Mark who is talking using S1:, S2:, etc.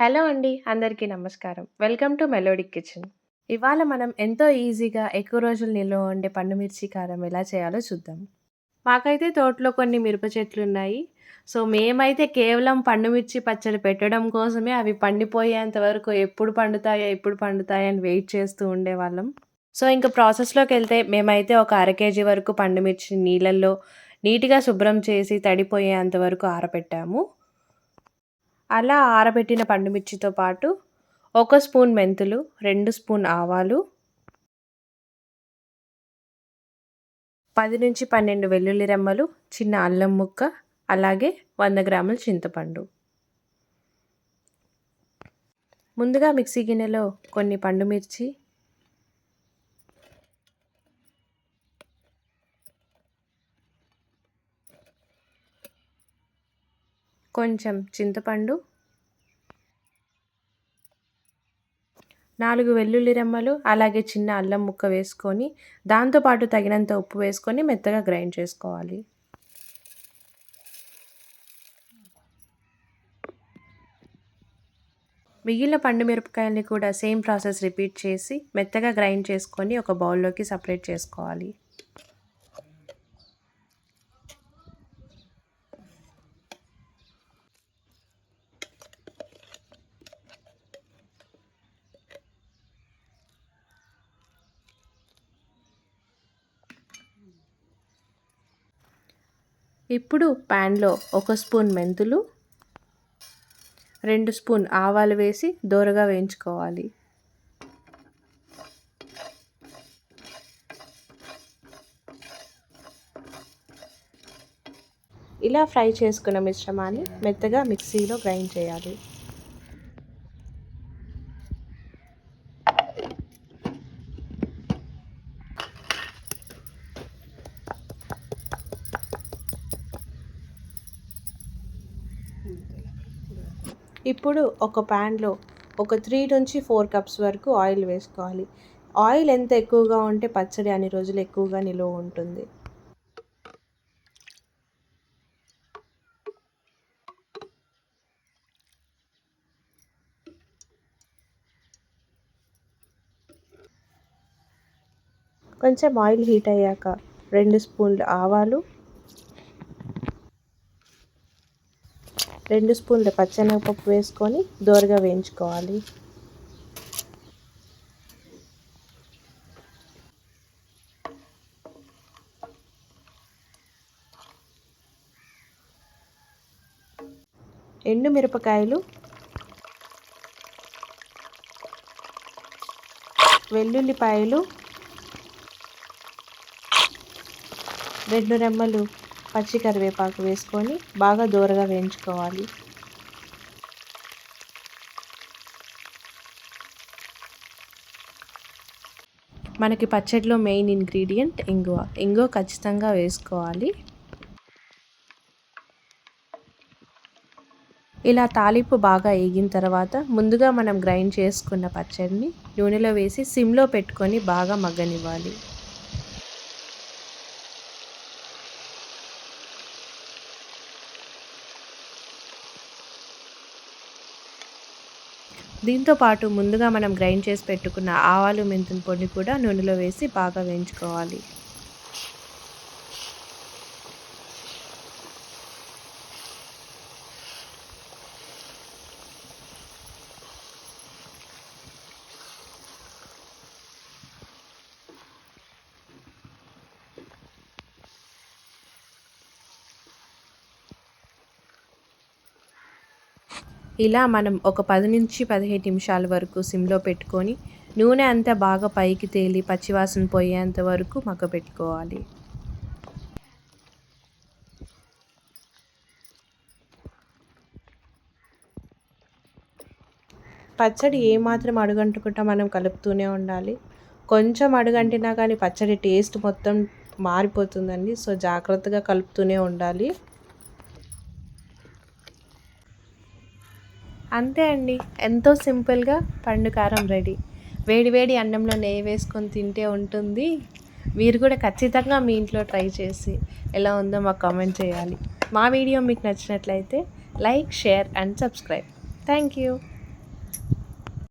S1: Hello అండి అందరికీ నమస్కారం. Welcome to melodic kitchen. ఇవాళ మనం ఎంతో ఈజీగా ఎక్కువ రోజులు నిల్వ ఉండే పండు మిర్చి కారం ఎలా చేయాలో చూద్దాం. మాకైతే తోటలో కొన్ని మిరప చెట్లు ఉన్నాయి. సో మేమైతే కేవలం పండు మిర్చి పచ్చడి పెట్టడం కోసమే అవి పండిపోయేంత వరకు ఎప్పుడు పండుతాయో ఎప్పుడు పండుతాయో అని వెయిట్ చేస్తూ ఉండేవాళ్ళం. సో ఇంకా ప్రాసెస్లోకి వెళ్తే మేమైతే ఒక అర కేజీ వరకు పండు మిర్చి నీళ్ళల్లో నీట్గా శుభ్రం చేసి తడిపోయేంత వరకు ఆరబెట్టాము అలా ఆరబెట్టిన పండుమిర్చితో పాటు ఒక స్పూన్ మెంతులు రెండు స్పూన్ ఆవాలు పది నుంచి పన్నెండు వెల్లుల్లి రెమ్మలు చిన్న అల్లం ముక్క అలాగే వంద గ్రాముల చింతపండు. ముందుగా మిక్సీ గిన్నెలో కొన్ని పండుమిర్చి కొంచెం చింతపండు నాలుగు వెల్లుల్లి రెమ్మలు అలాగే చిన్న అల్లం ముక్క వేసుకొని దాంతోపాటు తగినంత ఉప్పు వేసుకొని మెత్తగా గ్రైండ్ చేసుకోవాలి. మిగిలిన పండు మిరపకాయల్ని కూడా సేమ్ ప్రాసెస్ రిపీట్ చేసి మెత్తగా గ్రైండ్ చేసుకొని ఒక బౌల్లోకి సపరేట్ చేసుకోవాలి. ఇప్పుడు ప్యాన్లో ఒక స్పూన్ మెంతులు రెండు స్పూన్ ఆవాలు వేసి దోరగా వేయించుకోవాలి. ఇలా ఫ్రై చేసుకున్న మిశ్రమాన్ని మెత్తగా మిక్సీలో గ్రైండ్ చేయాలి. ఇప్పుడు ఒక ప్యాన్లో ఒక త్రీ నుంచి ఫోర్ కప్స్ వరకు ఆయిల్ వేసుకోవాలి. ఆయిల్ ఎంత ఎక్కువగా ఉంటే పచ్చడి అన్ని రోజులు ఎక్కువగా నిలువ ఉంటుంది. కొంచెం ఆయిల్ హీట్ అయ్యాక రెండు స్పూన్లు ఆవాలు రెండు స్పూన్ల పచ్చెనగపప్పు వేసుకొని దోరగా వేయించుకోవాలి. ఎండు మిరపకాయలు వెల్లుల్లిపాయలు రెండు రెమ్మలు పచ్చి కరివేపాకు వేసుకొని బాగా దూరగా వేయించుకోవాలి. మనకి పచ్చడిలో మెయిన్ ఇంగ్రీడియంట్ ఇంగువ. ఇంగువ ఖచ్చితంగా వేసుకోవాలి. ఇలా తాలింపు బాగా వేగిన తర్వాత ముందుగా మనం గ్రైండ్ చేసుకున్న పచ్చడిని నూనెలో వేసి సిమ్లో పెట్టుకొని బాగా మగ్గనివ్వాలి. దీంతో పాటు ముందుగా మనం గ్రైండ్ చేసి పెట్టుకున్న ఆవాలు మెంతుల పొడి కూడా నూనెలో వేసి బాగా వేయించుకోవాలి. ఇలా మనం ఒక పది నుంచి పదిహేను నిమిషాల వరకు సిమ్లో పెట్టుకొని నూనె అంతా బాగా పైకి తేలి పచ్చివాసన పోయేంత వరకు మగ్గపెట్టుకోవాలి పచ్చడి ఏమాత్రం అడుగంటుకుంటా మనం కలుపుతూనే ఉండాలి. కొంచెం అడుగంటినా కానీ పచ్చడి టేస్ట్ మొత్తం మారిపోతుందండి. సో జాగ్రత్తగా కలుపుతూనే ఉండాలి. అంతే అండి. ఎంతో సింపుల్గా పండు కారం రెడీ. వేడి వేడి అన్నంలో నెయ్యి వేసుకొని తింటే ఉంటుంది. మీరు కూడా ఖచ్చితంగా మీ ఇంట్లో ట్రై చేసి ఎలా ఉందో మాకు కామెంట్ చేయాలి. మా వీడియో మీకు నచ్చినట్లయితే like share and subscribe. Thank you.